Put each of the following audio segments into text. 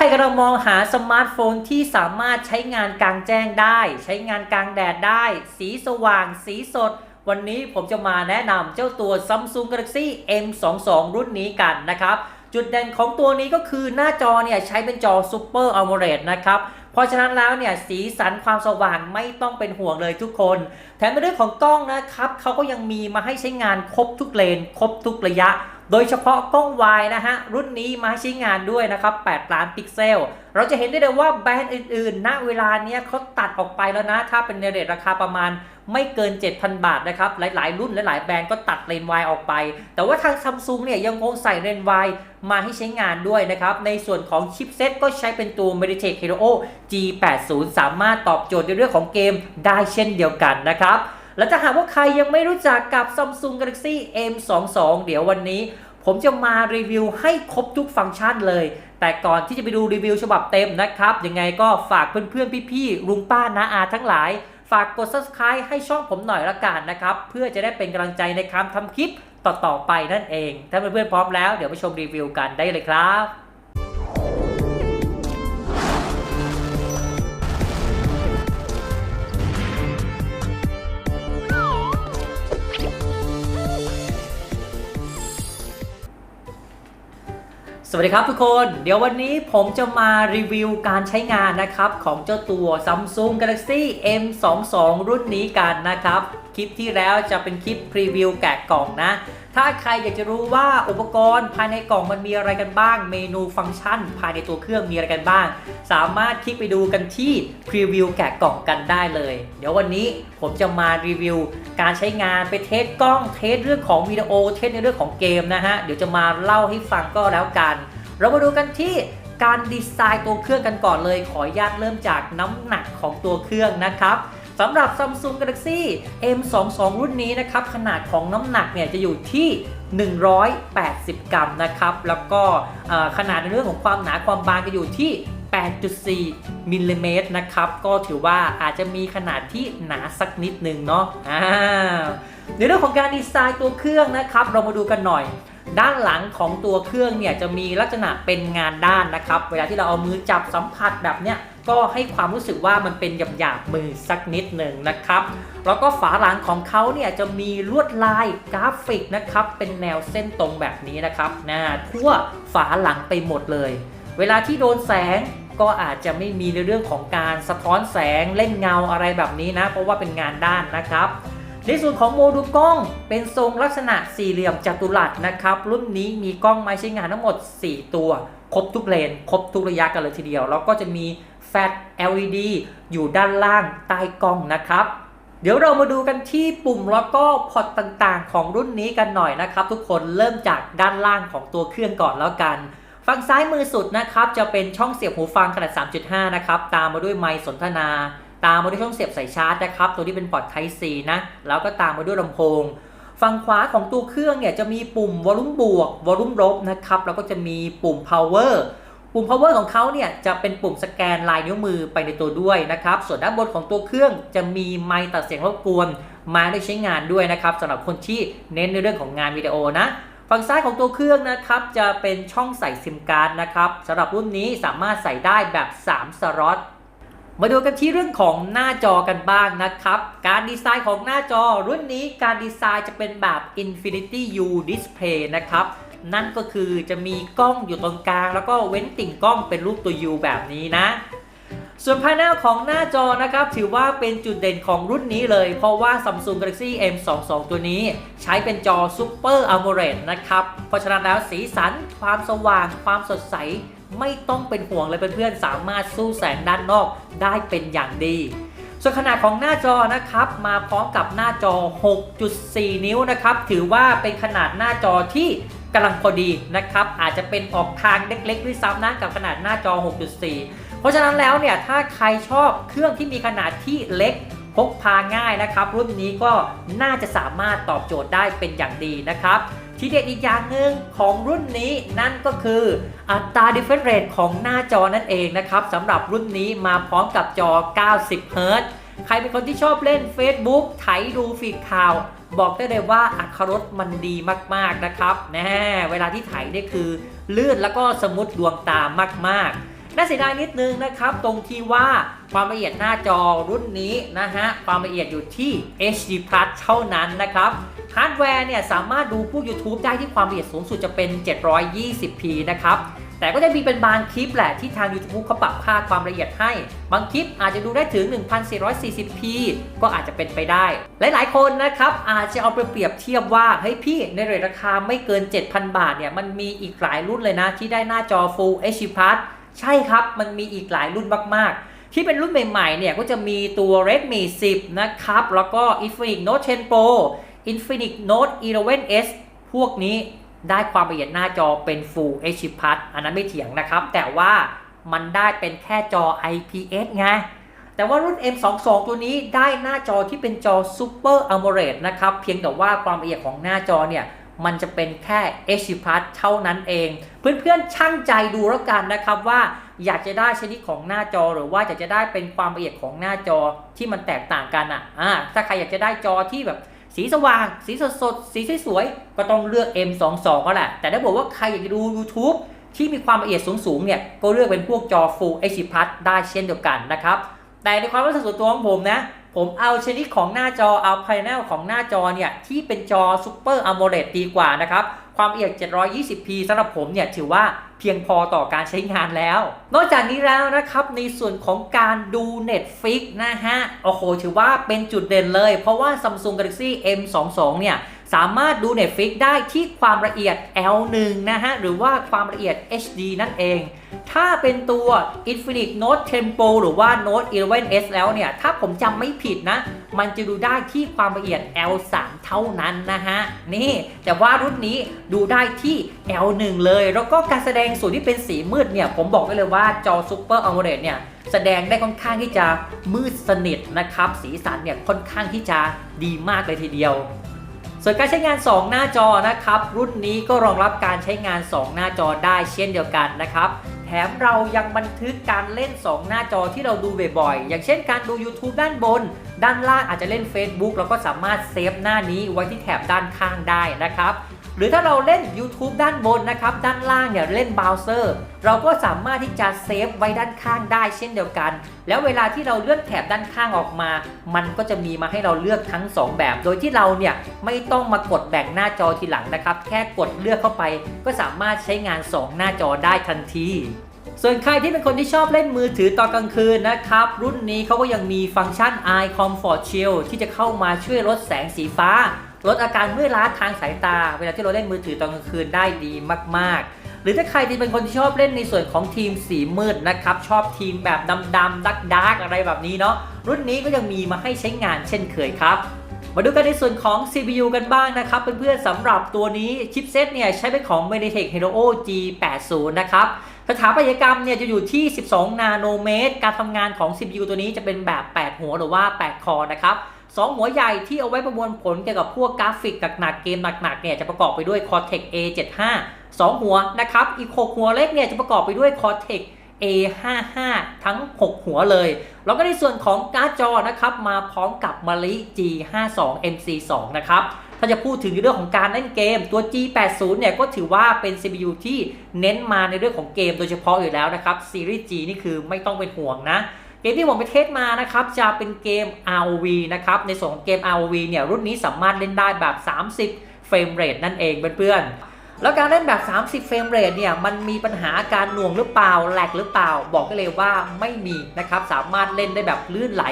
ใครกำลังมองหาสมาร์ทโฟนที่สามารถใช้งานกลางแจ้งได้ ใช้งานกลางแดดได้ สีสว่าง สีสด วันนี้ผมจะมาแนะนำเจ้าตัว Samsung Galaxy M22 รุ่นนี้กันนะครับ จุดเด่นของตัวนี้ก็คือหน้าจอเนี่ยใช้เป็นจอ Super AMOLED นะครับเพราะฉะนั้นแล้วเนี่ยสีสันความสว่างไม่ต้องเป็นห่วงเลยทุกคน แถมในเรื่องของกล้องนะครับเขาก็ยังมีมาให้ใช้งานครบทุกเลน ครบทุกระยะ โดยเฉพาะกล้องวายนะฮะ รุ่นนี้มาใช้งานด้วยนะครับ 8 ล้านพิกเซล เราจะเห็นได้เลยว่าแบรนด์อื่นๆ ณ เวลาเนี้ยเขาตัดออกไปแล้วนะ ถ้าเป็นในเรทราคาประมาณไม่เกิน 7,000 บาทนะครับ หลายๆ รุ่นหลายๆแบรนด์ก็ตัดเลนส์วายออกไป แต่ว่าทางซัมซุงเนี่ยยังคงใส่เลนส์วายมาให้ใช้งานด้วยนะครับ ในส่วนของชิปเซ็ตก็ใช้เป็นตัว Mediatek Helio G80 สามารถตอบโจทย์ในเรื่องของเกมได้เช่นเดียวกันนะครับ และถ้าหากว่าใครยังไม่รู้จักกับ Samsung Galaxy M22 เดี๋ยววันนี้ ผมจะมารีวิวให้ครบทุกฟังก์ชันเลย แต่ก่อนที่จะไปดูรีวิวฉบับเต็มนะครับ ยังไงก็ฝากเพื่อนๆ พี่ๆลุงป้าน้าอาทั้งหลาย ฝากกด subscribe ให้ช่องผมหน่อยละกันนะครับ เพื่อจะได้เป็นกำลังใจในการทำคลิปต่อๆไปนั่นเอง ถ้าเพื่อนๆพร้อมแล้วเดี๋ยวไปชมรีวิวกันได้เลยครับ สวัสดีครับทุกคน เดี๋ยววันนี้ผมจะมารีวิวการใช้งานนะครับ ของเจ้าตัว Samsung Galaxy M22 รุ่นนี้กันนะครับ ลิปที่แล้วจะเป็นคลิปพรีวิวแกะกล่องนะ ถ้าใครอยากจะรู้ว่าอุปกรณ์ภายในกล่องมันมีอะไรกันบ้าง เมนูฟังก์ชัน ภายในตัวเครื่องมีอะไรกันบ้าง สามารถคลิกไปดูกันที่พรีวิวแกะกล่องกันได้เลย เดี๋ยววันนี้ผมจะมารีวิว การใช้งานไปเทสกล้องเทสเรื่องของวิดีโอเทสในเรื่องของเกมนะฮะเดี๋ยวจะมาเล่าให้ฟังก็แล้วกัน เรามาดูกันที่การดีไซน์ตัวเครื่องกันก่อนเลย ขออนุญาตเริ่มจากน้ำหนักของตัวเครื่องนะครับ สำหรับ Samsung Galaxy M22 รุ่นนี้นะครับ ขนาดของน้ำหนักเนี่ยจะอยู่ที่ 180 กรัมนะครับ แล้วก็ขนาดในเรื่องของความหนาความบางจะอยู่ที่8.4มิลลิเมตรนะครับ ก็ถือว่าอาจจะมีขนาดที่หนาสักนิดหนึ่งเนาะอ่าในเรื่องของการดีไซน์ตัวเครื่องนะครับ เรามาดูกันหน่อย ด้านหลังของตัวเครื่องเนี่ยจะมีลักษณะเป็นงานด้านนะครับ เวลาที่เราเอามือจับสัมผัสแบบเนี้ย ก็ให้ความรู้สึกว่ามันเป็นหยาบๆมือสักนิดหนึ่งนะครับ แล้วก็ฝาหลังของเขาเนี่ยจะมีลวดลายกราฟิกนะครับ เป็นแนวเส้นตรงแบบนี้นะครับนะทั่วฝาหลังไปหมดเลย เวลาที่โดนแสงก็อาจจะไม่มีในเรื่องของการสะท้อนแสงเล่นเงาอะไรแบบนี้นะ เพราะว่าเป็นงานด้านนะครับในส่วนของโมดูลกล้องเป็นทรงลักษณะสี่เหลี่ยมจัตุรัสนะครับ รุ่นนี้มีกล้องไม้ใช้งานทั้งหมด 4 ตัว ครบทุกเลน ครบทุกระยะกันเลยทีเดียว แล้วก็จะมี แฟลช LED อยู่ด้านล่างใต้กล้องนะครับ เดี๋ยวเรามาดูกันที่ปุ่มแล้วก็พอร์ตต่างๆ ของรุ่นนี้กันหน่อยนะครับ ทุกคนเริ่มจากด้านล่างของตัวเครื่องก่อนแล้วกันฝั่งซ้ายมือสุดนะครับจะเป็นช่องเสียบหูฟังขนาด 3.5 นะครับตามมาด้วยไมค์สนทนา ตามมาด้วยช่องเสียบสายชาร์จนะครับตัวนี้เป็นพอร์ต Type C นะแล้วก็ตามมาด้วยลำโพงฝั่งขวาของตัวเครื่องเนี่ยจะมีปุ่มวอลลุ่มบวกวอลลุ่มลบนะครับแล้วก็จะมีปุ่ม power ปุ่ม power ของเขาเนี่ยจะเป็นปุ่มสแกนลายนิ้วมือไปในตัวด้วยนะครับ ส่วนด้านบนของตัวเครื่องจะมีไมค์ตัดเสียงรบกวนมาได้ใช้งานด้วยนะครับสำหรับคนที่เน้นในเรื่องของงานวิดีโอนะฝั่งซ้ายของตัวเครื่องนะครับจะเป็นช่องใส่ซิมการ์ดนะครับสำหรับรุ่นนี้สามารถใส่ได้แบบ 3 สล็อตมาดูกันที่เรื่องของหน้าจอกันบ้างนะครับ การดีไซน์ของหน้าจอรุ่นนี้การดีไซน์จะเป็นแบบ Infinity U Display นะครับ นั่นก็คือจะมีกล้องอยู่ตรงกลาง แล้วก็เว้นติ่งกล้องเป็นรูปตัว U แบบนี้นะ ส่วนภายในของหน้าจอนะครับ ถือว่าเป็นจุดเด่นของรุ่นนี้เลย เพราะว่า Samsung Galaxy M22 ตัวนี้ ใช้เป็นจอ Super AMOLED นะครับ เพราะฉะนั้นแล้วสีสันความสว่างความสดใสไม่ต้องเป็นห่วงเลยเพื่อนๆ สามารถสู้แสงด้านนอกได้เป็นอย่างดี ส่วนขนาดของหน้าจอนะครับ มาพร้อมกับหน้าจอ 6.4 นิ้วนะครับ ถือว่าเป็นขนาดหน้าจอที่ำลังพอดีนะครับ อาจจะเป็นออกทางเล็กๆด้วยซ้ำนะกับขนาดหน้าจอ 6.4 เพราะฉะนั้นแล้วเนี่ยถ้าใครชอบเครื่องที่มีขนาดที่เล็กพกพาง่ายนะครับ รุ่นนี้ก็น่าจะสามารถตอบโจทย์ได้เป็นอย่างดีนะครับทีเด็ดอีกอย่างหนึ่งของรุ่นนี้นั่นก็คืออัตรา refresh rate ของหน้าจอนั่นเองนะครับสำหรับรุ่นนี้มาพร้อมกับจอ 90 Hz ใครเป็นคนที่ชอบเล่น Facebook ไถดูฟีดข่าว บอกได้เลยว่าอัตรรสมันดีมากๆนะครับแน่เวลาที่ไถเนี่คือลื่นแล้วก็สมุดดวงตามากๆน่าเสียดายนิดนึงนะครับ ตรงที่ว่าความละเอียดหน้าจอรุ่นนี้นะฮะความละเอียดอยู่ที่ HD Plus เท่านั้นนะครับฮาร์ดแวร์เนี่ยสามารถดูผู้ YouTube ได้ที่ความละเอียดสูงสุดจะเป็น 720p นะครับ แต่ก็จะมีเป็นบางคลิปแหละที่ทาง YouTube เขาปรับค่าความละเอียดให้ บางคลิปอาจจะดูได้ถึง 1440p ก็อาจจะเป็นไปได้ หลายๆ คนนะครับอาจจะเอาไปเปรียบเทียบว่าเฮ้ยพี่ในเรทราคาไม่เกิน 7,000 บาทเนี่ยมันมีอีกหลายรุ่นเลยนะ ที่ได้หน้าจอ Full HD Plus ใช่ครับ มันมีอีกหลายรุ่นมาก ๆที่เป็นรุ่นใหม่ๆ เนี่ยก็จะมีตัว Redmi 10 นะครับ แล้วก็ Infinix Note 10 Pro Infinix Note 11s พวกนี้ ได้ความละเอียดหน้าจอเป็น Full HD Plus อันนั้นไม่เถียงนะครับ แต่ว่ามันได้เป็นแค่จอ IPS ไง แต่ว่ารุ่น M22 ตัวนี้ได้หน้าจอที่เป็นจอ Super AMOLED นะครับ เพียงแต่ว่าความละเอียดของหน้าจอเนี่ย มันจะเป็นแค่ HD Plus เท่านั้นเอง เพื่อนๆช่างใจดูแล้วกันนะครับว่าอยากจะได้ชนิดของหน้าจอหรือว่าอยากจะได้เป็นความละเอียดของหน้าจอที่มันแตกต่างกันอะอ่าถ้าใครอยากจะได้จอที่แบบ สีสว่าง สีสดสดสีสวยๆก็ต้องเลือก M22 ก็แหละ แต่ถ้าบอกว่าใครอยากจะดู YouTube ที่มีความละเอียดสูงๆเนี่ยก็เลือกเป็นพวกจอ Full HD Plus ได้เช่นเดียวกันนะครับ แต่ในความรู้สึกส่วนตัวของผมนะ ผมเอาชนิดของหน้าจอเอาพายในของหน้าจอเนี่ยที่เป็นจอ Super AMOLED ดีกว่านะครับ ความละเอียด 720p สำหรับผมเนี่ยถือว่าเพียงพอต่อการใช้งานแล้ว นอกจากนี้แล้วนะครับในส่วนของการดู Netflix นะฮะ โอ้โห ถือว่าเป็นจุดเด่นเลย เพราะว่า Samsung Galaxy M22 เนี่ย สามารถดู Netflix ได้ที่ความละเอียด L1 นะฮะ หรือว่าความละเอียด HD นั่นเอง ถ้าเป็นตัว Infinix Note 10 Pro หรือว่า Note 11s แล้วเนี่ย ถ้าผมจำไม่ผิดนะ มันจะดูได้ที่ความละเอียด L3 เท่านั้นนะฮะ นี่ แต่ว่ารุ่นนี้ดูได้ที่ L1 เลย แล้วก็การแสดงส่วนที่เป็นสีมืดเนี่ย ผมบอกได้เลยว่าจอ Super AMOLED เนี่ยแสดงได้ค่อนข้างที่จะมืดสนิทนะครับ สีสันเนี่ยค่อนข้างที่จะดีมากเลยทีเดียว ส่วนการใช้งาน 2 หน้าจอนะครับ รุ่นนี้ก็รองรับการใช้งาน 2 หน้าจอได้เช่นเดียวกันนะครับแถมเรายังบันทึกการเล่น 2 หน้าจอที่เราดูบ่อยๆ อย่างเช่นการดู YouTube ด้านบน ด้านล่างอาจจะเล่น Facebook เราก็สามารถเซฟหน้านี้ไว้ที่แถบด้านข้างได้นะครับ หรือถ้าเราเล่น YouTube ด้านบนนะครับ ด้านล่างเนี่ยเล่นเบราว์เซอร์ เราก็สามารถที่จะเซฟไว้ด้านข้างได้เช่นเดียวกัน แล้วเวลาที่เราเลื่อนแถบด้านข้างออกมา มันก็จะมีมาให้เราเลือกทั้ง 2 แบบ โดยที่เราเนี่ยไม่ต้องมากดแบ่งหน้าจอทีหลังนะครับ แค่กดเลือกเข้าไป ก็สามารถใช้งาน 2 หน้าจอได้ทันทีส่วนใครที่เป็นคนที่ชอบเล่นมือถือตอนกลางคืนนะครับ รุ่นนี้เขาก็ยังมีฟังก์ชัน Eye Comfort Shield ที่จะเข้ามาช่วยลดแสงสีฟ้า ลดอาการเมื่อยล้าทางสายตา เวลาที่เราเล่นมือถือตอนกลางคืนได้ดีมาก ๆ หรือถ้าใครที่เป็นคนที่ชอบเล่นในส่วนของทีมสีมืดนะครับ ชอบทีมแบบดำๆดักดากอะไรแบบนี้เนาะรุ่นนี้ก็ยังมีมาให้ใช้งานเช่นเคยครับ มาดูกันในส่วนของ CPU กันบ้างนะครับเพื่อนๆสำหรับตัวนี้ชิปเซตเนี่ยใช้เป็นของ MediaTek Helio G80 นะครับสถาปัตยกรรมเนี่ยจะอยู่ที่ 12 นาโนเมตร การทำงานของ CPU ตัวนี้จะเป็นแบบ 8 หัวหรือว่า 8 คอนะครับ 2หัวใหญ่ที่เอาไว้ประมวลผลเกี่ยวกับพวกกราฟิกหนักๆเกมหนักๆเนี่ยจะประกอบไปด้วย Cortex A75 2 หัวนะครับ อีก 6 หัวเล็กเนี่ยจะประกอบไปด้วย Cortex A55 ทั้ง 6 หัวเลย แล้วก็ในส่วนของการ์ดจอนะครับ มาพร้อมกับม a ลิ G52 MC2 นะครับ ถ้าจะพูดถึงเรื่องของการเล่นเกมตัว G80 เนี่ยก็ถือว่าเป็น CPU ที่เน้นมาในเรื่องของเกมโดยเฉพาะอยู่แล้วนะครับซีรีส์ G นี่คือไม่ต้องเป็นห่วงนะ เกมที่ผมไปเทสมานะครับจะเป็นเกม ROV นะครับในส่วนของเกม ROV เนี่ยรุ่นนี้สามารถเล่นได้แบบ 30 เฟรมเรทนั่นเองเพื่อนๆ แล้วการเล่นแบบ 30 เฟรมเรทเนี่ยมันมีปัญหาการหน่วงหรือเปล่าแหลกหรือเปล่า บอกได้เลยว่าไม่มีนะครับสามารถเล่นได้แบบลื่นไหล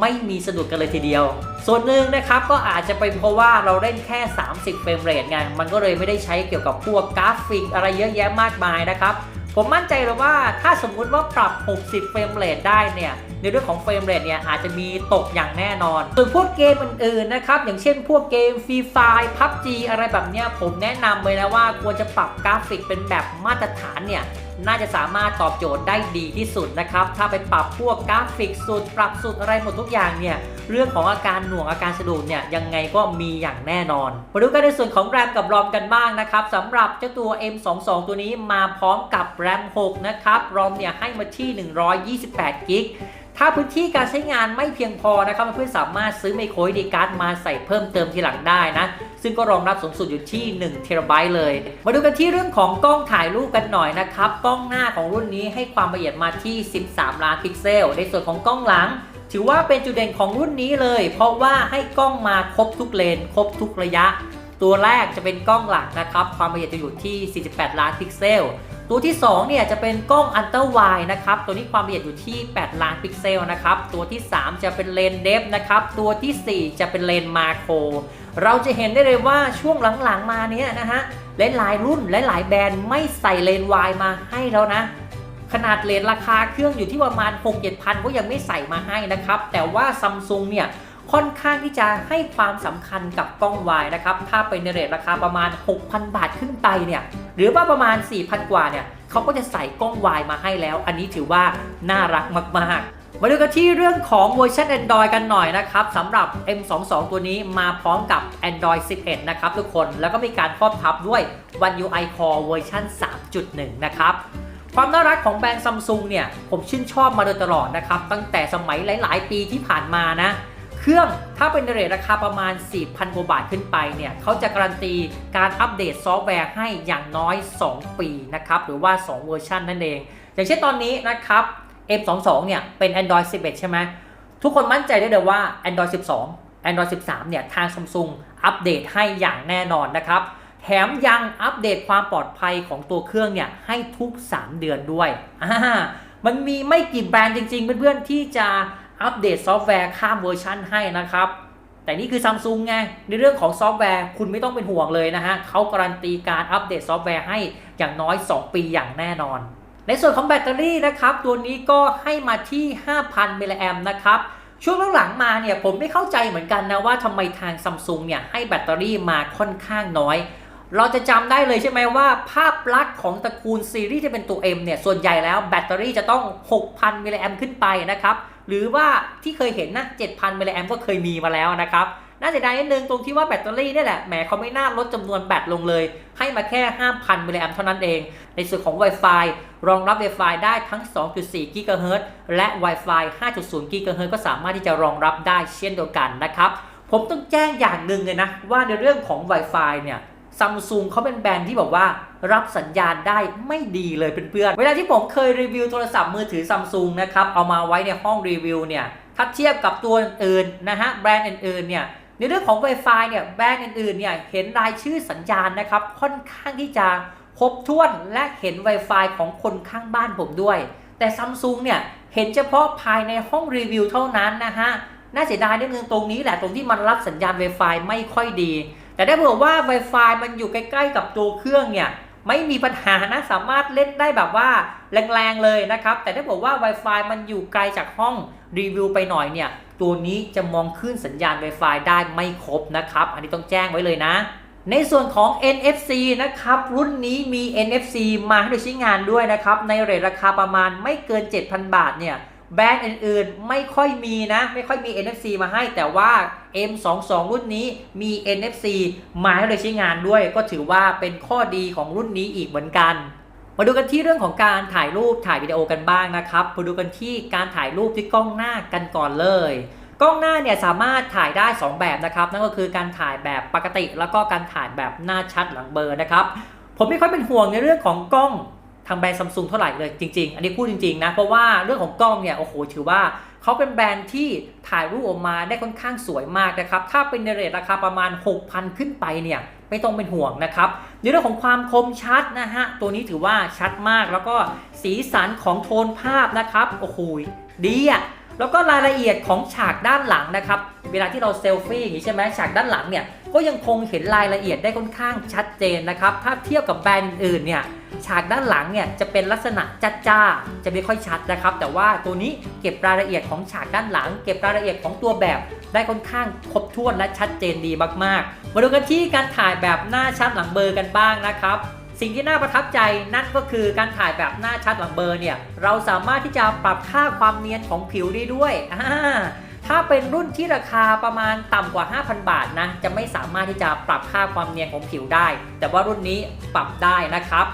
ไม่มีสะดุดกันเลยทีเดียว ส่วนหนึ่งนะครับก็อาจจะเป็นเพราะว่าเราเล่นแค่ 30 เฟรมเรทไง มันก็เลยไม่ได้ใช้เกี่ยวกับพวกกราฟิกอะไรเยอะแยะมากมายนะครับ ผมมั่นใจเลยว่าถ้าสมมุติว่าปรับ 60 เฟรมเรทได้เนี่ย ในเรื่องของเฟรมเรทเนี่ยอาจจะมีตกอย่างแน่นอน ส่วนพวกเกมอื่นๆนะครับ อย่างเช่นพวกเกมฟรีไฟพับจีอะไรแบบเนี้ยผมแนะนำเลยนะว่าควรจะปรับกราฟิกเป็นแบบมาตรฐานเนี่ย น่าจะสามารถตอบโจทย์ได้ดีที่สุดนะครับ ถ้าไปปรับพวกกราฟิกสุด ปรับสุดอะไรหมดทุกอย่างเนี่ย เรื่องของอาการหน่วงอาการสะดุดเนี่ยยังไงก็มีอย่างแน่นอนมาดูกันในส่วนของแรมกับรอมกันบ้างนะครับสำหรับเจ้าตัว M22 ตัวนี้มาพร้อมกับแรม6นะครับรอมเนี่ยให้มาที่ 128กิกถ้าพื้นที่การใช้งานไม่เพียงพอนะครับเพื่อนสามารถซื้อไมโคร SD card มาใส่เพิ่มเติมทีหลังได้นะ ซึ่งก็รองรับสูงสุดอยู่ที่1เทราไบต์เลย มาดูกันที่เรื่องของกล้องถ่ายรูปกันหน่อยนะครับกล้องหน้าของรุ่นนี้ให้ความละเอียดมาที่ 13 ล้านพิกเซล ในส่วนของกล้องหลัง ถือว่าเป็นจุดเด่นของรุ่นนี้เลย เพราะว่าให้กล้องมาครบทุกเลน ครบทุกระยะ ตัวแรกจะเป็นกล้องหลักนะครับ ความละเอียดจะอยู่ที่ 48 ล้านพิกเซล ตัวที่2เนี่ยจะเป็นกล้องอันเตอร์ไวนะครับ ตัวนี้ความละเอียดอยู่ที่ 8 ล้านพิกเซลนะครับ ตัวที่ 3 จะเป็นเลนเดฟนะครับ ตัวทีสี่ 4 จะเป็นเลนมาโคร เราจะเห็นได้เลยว่าช่วงหลังๆมาเนี้ยนะฮะหลายๆรุ่นหลายๆแบรนด์ไม่ใส่เลนวายมาให้แล้วนะ ขนาดเลนราคาเครื่องอยู่ที่ประมาณ 6 7พันก็ยังไม่ใส่มาให้นะครับ แต่ว่าซัมซุงเนี่ย ค่อนข้างที่จะให้ความสำคัญกับกล้องวายนะครับถ้าเป็นในเรทราคาประมาณ 6,000 บาทขึ้นไปเนี่ยหรือว่าประมาณ 4,000 กว่าเนี่ยเขาก็จะใส่กล้องวายมาให้แล้ว อันนี้ถือว่าน่ารักมากๆมาดูกันที่เรื่องของเวอร์ชัน Android กันหน่อยนะครับสำหรับ M22 ตัวนี้มาพร้อมกับ Android 11 นะครับทุกคนแล้วก็มีการครอบทับด้วย One UI Core เวอร์ชัน3.1 นะครับ ความน่ารักของแบรนด์ซัมซุงเนี่ย ผมชื่นชอบมาโดยตลอดนะครับ ตั้งแต่สมัยหลาย ๆ ปีที่ผ่านมานะ เครื่องถ้าเป็นในเรทราคาประมาณ 4,000กว่าบาทขึ้นไปเนี่ยเขาจะการันตีการอัปเดตซอฟต์แวร์ให้อย่างน้อย 2 ปีนะครับหรือว่า 2 เวอร์ชันนั่นเอง อย่างเช่นตอนนี้นะครับ M22 เนี่ยเป็น Android 11 ใช่ไหมทุกคนมั่นใจได้เลยว่า Android 12 Android 13 เนี่ยทาง Samsung อัปเดตให้อย่างแน่นอนนะครับ แถมยังอัปเดตความปลอดภัยของตัวเครื่องเนี่ยให้ทุก 3 เดือนด้วย มันมีไม่กี่แบรนด์จริงๆ เพื่อนๆ ที่จะ อัปเดตซอฟต์แวร์ข้ามเวอร์ชันให้นะครับ แต่นี่คือ Samsung ไง ในเรื่องของซอฟต์แวร์คุณไม่ต้องเป็นห่วงเลยนะฮะเขาการันตีการอัปเดตซอฟต์แวร์ให้อย่างน้อย 2 ปีอย่างแน่นอน ในส่วนของแบตเตอรี่นะครับ ตัวนี้ก็ให้มาที่ 5,000 มิลลิแอมนะครับช่วงหลังๆมาเนี่ยผมไม่เข้าใจเหมือนกันนะว่าทำไมทางซัมซุงเนี่ยให้แบตเตอรี่มาค่อนข้างน้อย เราจะจำได้เลยใช่ไหมว่า ภาพลักษณ์ของตระกูลซีรีส์ที่เป็นตัว M เนี่ยส่วนใหญ่แล้วแบตเตอรี่จะต้อง 6,000 มิลลิแอมขึ้นไปนะครับ หรือว่าที่เคยเห็นนะ7,000มิลลิแอมก็เคยมีมาแล้วนะครับน่าเสียดายนิดนึงตรงที่ว่าแบตเตอรี่นี่แหละแหมเขาไม่น่าลดจำนวนแบตลงเลย ให้มาแค่ 5,000มิลลิแอมเท่านั้นเอง ในส่วนของ Wi-Fi รองรับ Wi-Fi ได้ทั้ง 2.4 GHz และ Wi-Fi 5.0 GHz ก็สามารถที่จะรองรับได้เช่นเดียวกันนะครับ ผมต้องแจ้งอย่างหนึ่งเลยนะ ว่าในเรื่องของ Wi-Fi เนี่ยซัมซุงเขาเป็นแบรนด์ที่บอกว่ารับสัญญาณได้ไม่ดีเลยเพื่อนๆ เวลาที่ผมเคยรีวิวโทรศัพท์มือถือซัมซุงนะครับ เอามาไว้ในห้องรีวิวเนี่ย ถ้าเทียบกับตัวอื่นนะฮะแบรนด์อื่นๆเนี่ยในเรื่องของ Wi-Fi เนี่ยแบรนด์อื่นๆเนี่ยเห็นรายชื่อสัญญาณนะครับค่อนข้างที่จะครบถ้วนและเห็น Wi-Fi ของคนข้างบ้านผมด้วย แต่ซัมซุงเนี่ยเห็นเฉพาะภายในห้องรีวิวเท่านั้นนะฮะน่าเสียดายนิดนึงตรงนี้แหละตรงที่มันรับสัญญาณ Wi-Fi ไม่ค่อยดี แต่ได้บอกว่า Wi-Fi มันอยู่ใกล้ ๆ กับตัวเครื่องเนี่ย ไม่มีปัญหานะสามารถเล่นได้แบบว่าแรงๆเลยนะครับ แต่ถ้าบอกว่า Wi-Fi มันอยู่ไกลจากห้องรีวิวไปหน่อยเนี่ย ตัวนี้จะมองขึ้นสัญญาณ Wi-Fi ได้ไม่ครบนะครับ อันนี้ต้องแจ้งไว้เลยนะ ในส่วนของ NFC นะครับ รุ่นนี้มี NFC มาให้ใช้งานด้วยนะครับ ในเรทราคาประมาณไม่เกิน 7,000 บาทเนี่ย แบรนด์อื่นๆ ไม่ค่อยมีนะ ไม่ค่อยมี NFC มาให้ แต่ว่า M22 รุ่นนี้มี NFC มาให้เลยใช้งานด้วย ก็ถือว่าเป็นข้อดีของรุ่นนี้อีกเหมือนกัน มาดูกันที่เรื่องของการถ่ายรูปถ่ายวิดีโอกันบ้างนะครับ มาดูกันที่การถ่ายรูปที่กล้องหน้ากันก่อนเลยกล้องหน้าเนี่ยสามารถถ่ายได้ 2 แบบนะครับนั่นก็คือการถ่ายแบบปกติ แล้วก็การถ่ายแบบหน้าชัดหลังเบลอร์นะครับผมไม่ค่อยเป็นห่วงในเรื่องของกล้อง ทางแบรนด์ซัมซุงเท่าไหร่เลยจริง ๆ อันนี้พูดจริงๆนะ เพราะว่าเรื่องของกล้องเนี่ยโอ้โหถือว่าเขาเป็นแบรนด์ที่ถ่ายรูปออกมาได้ค่อนข้างสวยมากนะครับ ถ้าเป็นในเรทราคาประมาณ 6,000 ขึ้นไปเนี่ยไม่ต้องเป็นห่วงนะครับในเรื่องของความคมชัดนะฮะตัวนี้ถือว่าชัดมากแล้วก็สีสันของโทนภาพนะครับโอ้โหดีอะ แล้วก็รายละเอียดของฉากด้านหลังนะครับ เวลาที่เราเซลฟี่อย่างนี้ใช่ไหมฉากด้านหลังเนี่ยก็ยังคงเห็นรายละเอียดได้ค่อนข้างชัดเจนนะครับ ถ้าเทียบกับแบรนด์อื่นเนี่ยฉากด้านหลังเนี่ยจะเป็นลักษณะจ้าจ้าๆจะไม่ค่อยชัดนะครับ แต่ว่าตัวนี้เก็บรายละเอียดของฉากด้านหลัง เก็บรายละเอียดของตัวแบบได้ค่อนข้างครบถ้วนและชัดเจนดีมากๆ มาดูกันที่การถ่ายแบบหน้าชัดหลังเบอร์กันบ้างนะครับ สิ่งที่น่าประทับใจนั่นก็คือการถ่ายแบบหน้าชัดหลังเบอร์เนี่ย เราสามารถที่จะปรับค่าความเนียนของผิวได้ด้วยถ้าเป็นรุ่นที่ราคาประมาณต่ำกว่า 5,000 บาทนะ จะไม่สามารถที่จะปรับค่าความเนียนของผิวได้ แต่ว่ารุ่นนี้ปรับได้นะครับ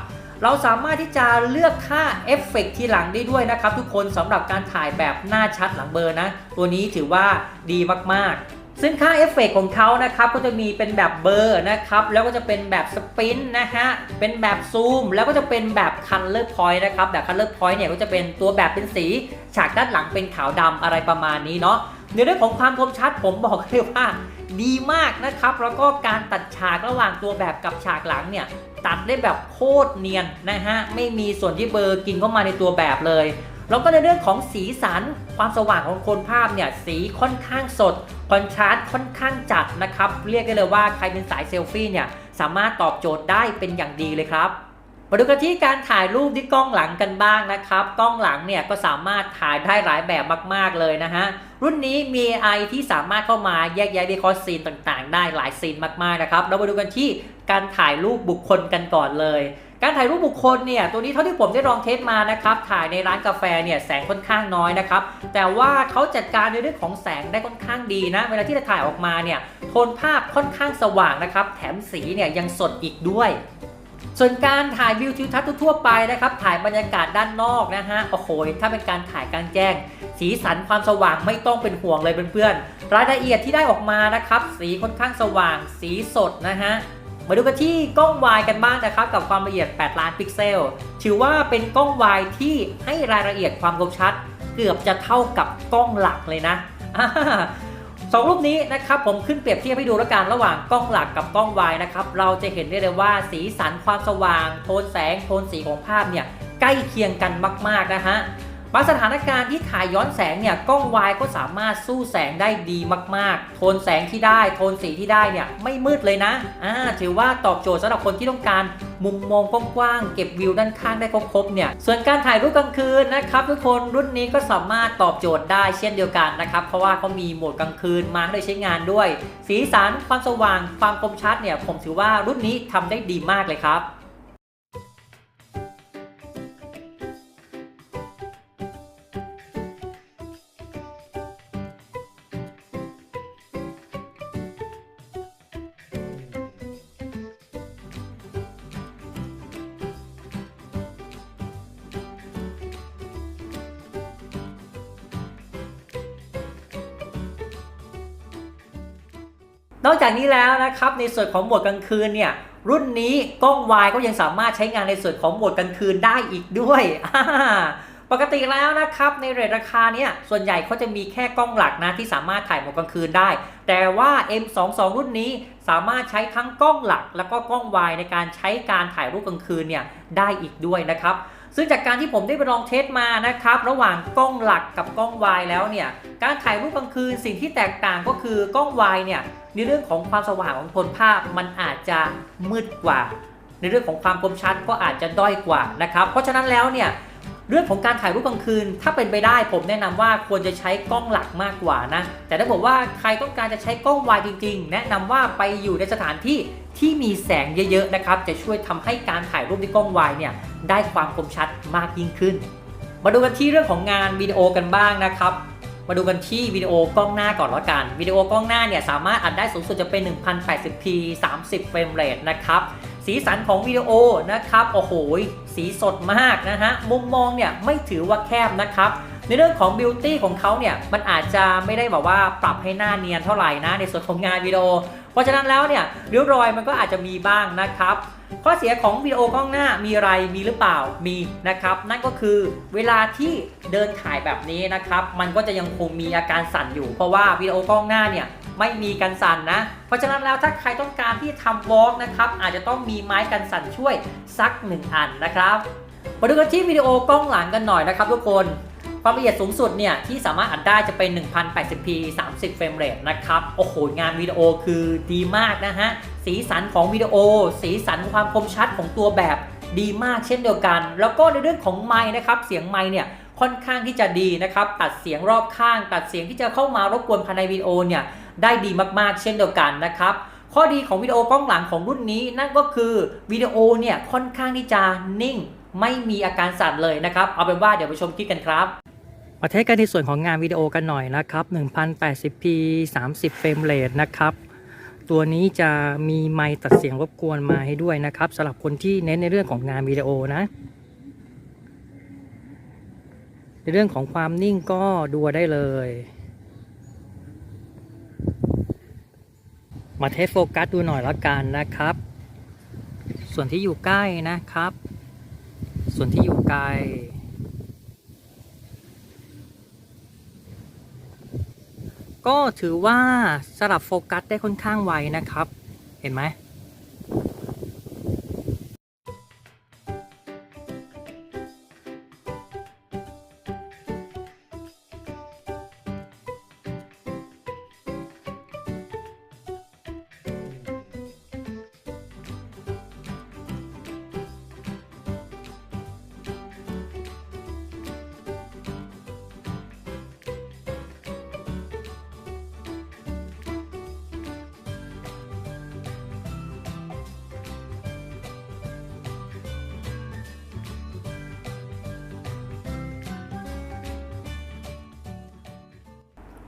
เราสามารถที่จะเลือกค่าเอฟเฟกต์ทีหลังได้ด้วยนะครับ ทุกคนสำหรับการถ่ายแบบหน้าชัดหลังเบอร์นะ ตัวนี้ถือว่าดีมากๆ ซึ่งค่าเอฟเฟกต์ของเขานะครับก็จะมีเป็นแบบเบอร์นะครับแล้วก็จะเป็นแบบสปินนะฮะเป็นแบบซูม แล้วก็จะเป็นแบบคันเลอร์พอยต์นะครับแบบคันเลอร์พอยต์เนี่ยก็จะเป็นตัวแบบเป็นสี ฉากด้านหลังเป็นขาวดำอะไรประมาณนี้เนาะในเรื่องของความคมชัดผมบอกเลยว่าดีมากนะครับแล้วก็การตัดฉากระหว่างตัวแบบกับฉากหลังเนี่ยตัดได้แบบโคตรเนียนนะฮะไม่มีส่วนที่เบอร์กินเข้ามาในตัวแบบเลย แล้วก็ในเรื่องของสีสันความสว่างของโคนภาพเนี่ยสีค่อนข้างสดคอนทราสต์ค่อนข้างจัดนะครับ เรียกได้เลยว่าใครเป็นสายเซลฟี่เนี่ยสามารถตอบโจทย์ได้เป็นอย่างดีเลยครับมาดูกันที่การถ่ายรูปที่กล้องหลังกันบ้างนะครับ กล้องหลังเนี่ยก็สามารถถ่ายได้หลายแบบมาก ๆเลยนะฮะ รุ่นนี้มี AI ที่สามารถเข้ามาแยกแยะวิเคราะห์ซีนต่างๆ ได้หลายซีนมากๆนะครับ เรามาดูกันที่การถ่ายรูปบุคคลกันก่อนเลย การถ่ายรูปบุคคลเนี่ยตัวนี้เท่าที่ผมได้ลองเทสมานะครับถ่ายในร้านกาแฟเนี่ยแสงค่อนข้างน้อยนะครับแต่ว่าเขาจัดการในเรื่องของแสงได้ค่อนข้างดีนะ เวลาที่จะถ่ายออกมาเนี่ยโทนภาพค่อนข้างสว่างนะครับแถมสีเนี่ยยังสดอีกด้วยส่วนการถ่ายวิวทิวทัศน์ทั่วไปนะครับ ถ่ายบรรยากาศด้านนอกนะฮะ โอ้โห ถ้าเป็นการถ่ายกลางแจ้ง สีสันความสว่างไม่ต้องเป็นห่วงเลยเพื่อนๆ รายละเอียดที่ได้ออกมานะครับ สีค่อนข้างสว่าง สีสดนะฮะ มาดูกันที่กล้องวายกันบ้างนะครับ กับความละเอียด 8 ล้านพิกเซล ถือว่าเป็นกล้องวายที่ให้รายละเอียดความคมชัด เกือบจะเท่ากับกล้องหลักเลยนะสองรูปนี้นะครับผมขึ้นเปรียบเทียบให้ดูแล้วกันระหว่างกล้องหลักกับกล้องวายนะครับเราจะเห็นได้เลยว่าสีสันความสว่าง โทนแสง โทนสีของภาพเนี่ยใกล้เคียงกันมาก ๆ นะฮะ บางสถานการณ์ที่ถ่ายย้อนแสงเนี่ยกล้องวายก็สามารถสู้แสงได้ดีมากๆ โทนแสงที่ได้ โทนสีที่ได้เนี่ยไม่มืดเลยนะอ่าถือว่าตอบโจทย์สำหรับคนที่ต้องการมุมมองกว้างๆเก็บวิวด้านข้างได้ครบๆเนี่ยส่วนการถ่ายรูปกลางคืนนะครับทุกคนรุ่นนี้ก็สามารถตอบโจทย์ได้เช่นเดียวกันนะครับเพราะว่าเขามีโหมดกลางคืนมาให้ใช้งานด้วย สีสันความสว่างความคมชัดเนี่ยผมถือว่ารุ่นนี้ทำได้ดีมากเลยครับ นอกจากนี้แล้วนะครับในส่วนของโหมดกลางคืนเนี่ยรุ่นนี้กล้องวายก็ยังสามารถใช้งานในส่วนของโหมดกลางคืนได้อีกด้วยปกติแล้วนะครับในเรทราคาเนี่ยส่วนใหญ่เขาจะมีแค่กล้องหลักนะที่สามารถถ่ายโหมดกลางคืนได้ แต่ว่า M22 รุ่นนี้สามารถใช้ทั้งกล้องหลัก แล้วก็กล้องวายในการใช้การถ่ายรูปกลางคืนเนี่ยได้อีกด้วยนะครับซึ่งจากการที่ผมได้ไปลองเทสมานะครับระหว่างกล้องหลักกับกล้องวายแล้วเนี่ยการถ่ายรูปกลางคืนสิ่งที่แตกต่างก็คือกล้องวายเนี่ย ในเรื่องของความสว่างของโทนภาพมันอาจจะมืดกว่า ในเรื่องของความคมชัดก็อาจจะด้อยกว่านะครับ เพราะฉะนั้นแล้วเนี่ยเรื่องของการถ่ายรูปกลางคืน ถ้าเป็นไปได้ผมแนะนำว่าควรจะใช้กล้องหลักมากกว่านะ แต่ถ้าบอกว่าใครต้องการจะใช้กล้องวายจริง ๆ แนะนำว่าไปอยู่ในสถานที่ที่มีแสงเยอะๆนะครับ จะช่วยทำให้การถ่ายรูปด้วยกล้องวายเนี่ยได้ความคมชัดมากยิ่งขึ้น มาดูกันที่เรื่องของงานวิดีโอกันบ้างนะครับ มาดูกันที่วิดีโอกล้องหน้าก่อนละกันวิดีโอกล้องหน้าเนี่ยสามารถอัดได้สูงสุดจะเป็น 1080p 30 เฟรมเรทนะครับสีสันของวิดีโอนะครับโอ้โหสีสดมากนะฮะมุมมองเนี่ยไม่ถือว่าแคบนะครับในเรื่องของบิวตี้ของเขาเนี่ยมันอาจจะไม่ได้แบบว่าปรับให้หน้าเนียนเท่าไหร่นะในส่วนของงานวิดีโอ เพราะฉะนั้นแล้วเนี่ยริ้วรอยมันก็อาจจะมีบ้างนะครับ ข้อเสียของวิดีโอกล้องหน้ามีอะไรมีหรือเปล่ามีนะครับ นั่นก็คือเวลาที่เดินถ่ายแบบนี้นะครับ มันก็จะยังคงมีอาการสั่นอยู่ เพราะว่าวิดีโอกล้องหน้าเนี่ยไม่มีกันสั่นนะ เพราะฉะนั้นแล้วถ้าใครต้องการที่ทำวอล์กนะครับอาจจะต้องมีไม้กันสั่นช่วยสักหนึ่งอันนะครับมาดูกันที่วิดีโอกล้องหลังกันหน่อยนะครับทุกคนความละเอียดสูงสุดเนี่ยที่สามารถอัดได้จะเป็น 1080p 30เฟรมเรทนะครับ โอ้โห งานวิดีโอคือดีมากนะฮะ สีสันของวิดีโอ สีสันความคมชัดของตัวแบบดีมากเช่นเดียวกัน แล้วก็ในเรื่องของไมค์นะครับ เสียงไมค์เนี่ยค่อนข้างที่จะดีนะครับ ตัดเสียงรอบข้าง ตัดเสียงที่จะเข้ามารบกวนภายในวิดีโอเนี่ยได้ดีมากๆ เช่นเดียวกันนะครับข้อดีของวิดีโอกล้องหลังของรุ่นนี้นั่นก็คือวิดีโอเนี่ยค่อนข้างที่จะนิ่ง ไม่มีอาการสั่นเลยนะครับ เอาเป็นว่าเดี๋ยวไปชมคลิปกันครับมาเทสกันในส่วนของงานวิดีโอกันหน่อยนะครับ 1080p 30เฟรมเรทนะครับ ตัวนี้จะมีไมค์ตัดเสียงรบกวนมาให้ด้วยนะครับสำหรับคนที่เน้นในเรื่องของงานวิดีโอนะ ในเรื่องของความนิ่งก็ดูได้เลย มาเทสโฟกัสดูหน่อยล้วกันนะครับ ส่วนที่อยู่ใกล้นะครับ ส่วนที่อยู่ไกล ก็ถือว่าสลับโฟกัสได้ค่อนข้างไวนะครับ เห็นไหม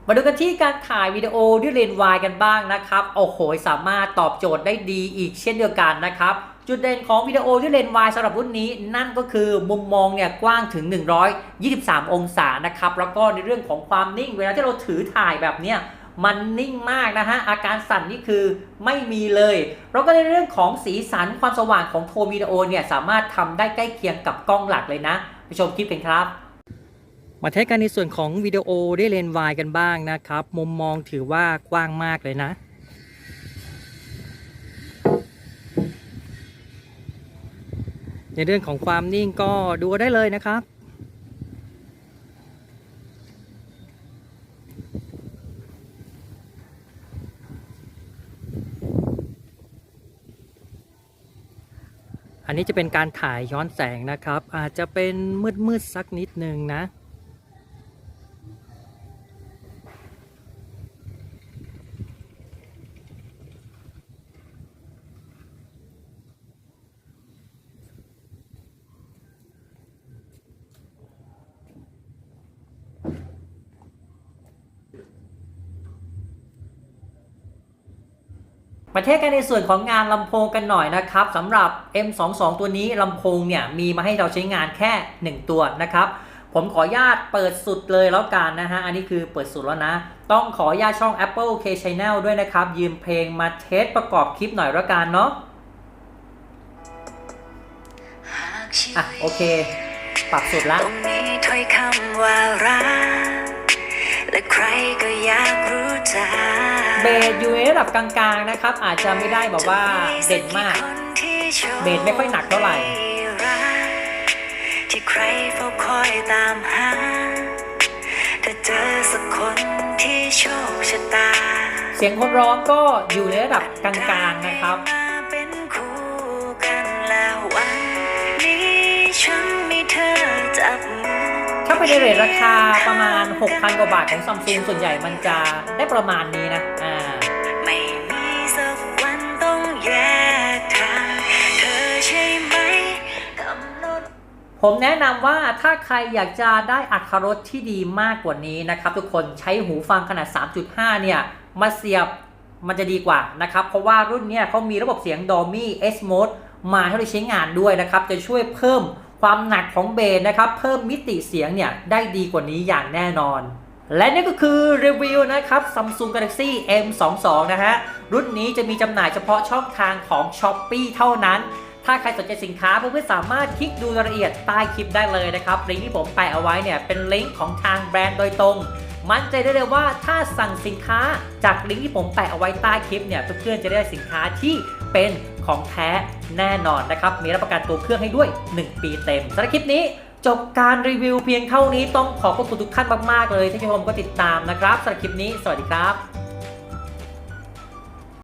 มาดูกันที่การถ่ายวิดีโอด้วยเลนส์วายกันบ้างนะครับ โอ้โห สามารถตอบโจทย์ได้ดีอีกเช่นเดียวกันนะครับ จุดเด่นของวิดีโอด้วยเลนส์วายสำหรับรุ่นนี้ นั่นก็คือมุมมองเนี่ยกว้างถึง 123 องศานะครับ แล้วก็ในเรื่องของความนิ่ง เวลาที่เราถือถ่ายแบบเนี้ยมันนิ่งมากนะฮะ อาการสั่นนี่คือไม่มีเลยแล้วก็ในเรื่องของสีสันความสว่างของโทนวิดีโอเนี่ยสามารถทำได้ใกล้เคียงกับกล้องหลักเลยนะ ไปชมคลิปกันครับ มาเทสกันในส่วนของวิดีโอได้เลนวายกันบ้างนะครับ มุมมองถือว่ากว้างมากเลยนะ ในเรื่องของความนิ่งก็ดูได้เลยนะครับอันนี้จะเป็นการถ่ายย้อนแสงนะครับ อาจจะเป็นมืดๆสักนิดนึงนะ ประเทศกันในส่วนของงานลำโพงกันหน่อยนะครับสำหรับ M22 ตัวนี้ลำโพงเนี่ยมีมาให้เราใช้งานแค่ 1 ตัวนะครับผมขออนุญาตเปิดสุดเลยแล้วกันนะฮะ อันนี้คือเปิดสุดแล้วนะ ต้องขออนุญาตช่อง Apple K Channel ด้วยนะครับ ยืมเพลงมาเทสประกอบคลิปหน่อยแล้วกันเนาะอะโอเค ปรับสุดแล้ว และใครก็อยากรู้จักเบสอยู่ในระดับกลางๆนะครับ อาจจะไม่ได้แบบว่าเด่นมาก เบสไม่ค่อยหนักเท่าไหร่ที่ใครเฝ้าคอยตามหาถ้าเจอสักคนที่โชคชะตา เสียงคนร้องก็อยู่ในระดับกลางๆนะครับ ถ้าไปในเรทราคาประมาณ 6,000 กว่าบาทของซัมซุงส่วนใหญ่มันจะได้ประมาณนี้นะ อ่าไม่มีสักวันต้องแยกทางเธอใช่ไหมกำหนดผมแนะนำว่าถ้าใครอยากจะได้อัตรถรสที่ดีมากกว่านี้นะครับ ทุกคนใช้หูฟังขนาด 3.5 เนี่ย มาเสียบมันจะดีกว่านะครับ เพราะว่ารุ่นเนี้ยเขามีระบบเสียง Dolby S Mode มาให้เราใช้งานด้วยนะครับ จะช่วยเพิ่ม ความหนักของเบสนะครับเพิ่มมิติเสียงเนี่ยได้ดีกว่านี้อย่างแน่นอน และนี่ก็คือรีวิวนะครับ Samsung Galaxy M22 นะฮะ รุ่นนี้จะมีจำหน่ายเฉพาะช่องทางของ Shopee เท่านั้น ถ้าใครสนใจสินค้าเพื่อนๆสามารถคลิกดูรายละเอียดใต้คลิปได้เลยนะครับ ลิงก์ที่ผมแปะเอาไว้เนี่ยเป็นลิงก์ของทางแบรนด์โดยตรงมั่นใจได้เลยว่าถ้าสั่งสินค้าจากลิงก์ที่ผมแปะเอาไว้ใต้คลิปเนี่ยเพื่อนๆจะได้สินค้าที่ เป็นของแท้แน่นอนนะครับ มีรับประกันตัวเครื่องให้ด้วย 1 ปีเต็มสำหรับคลิปนี้จบการรีวิวเพียงเท่านี้ต้องขอบคุณทุกท่านมาก ๆ เลยที่ชมก็ติดตามนะครับสำหรับคลิปนี้ สวัสดีครับ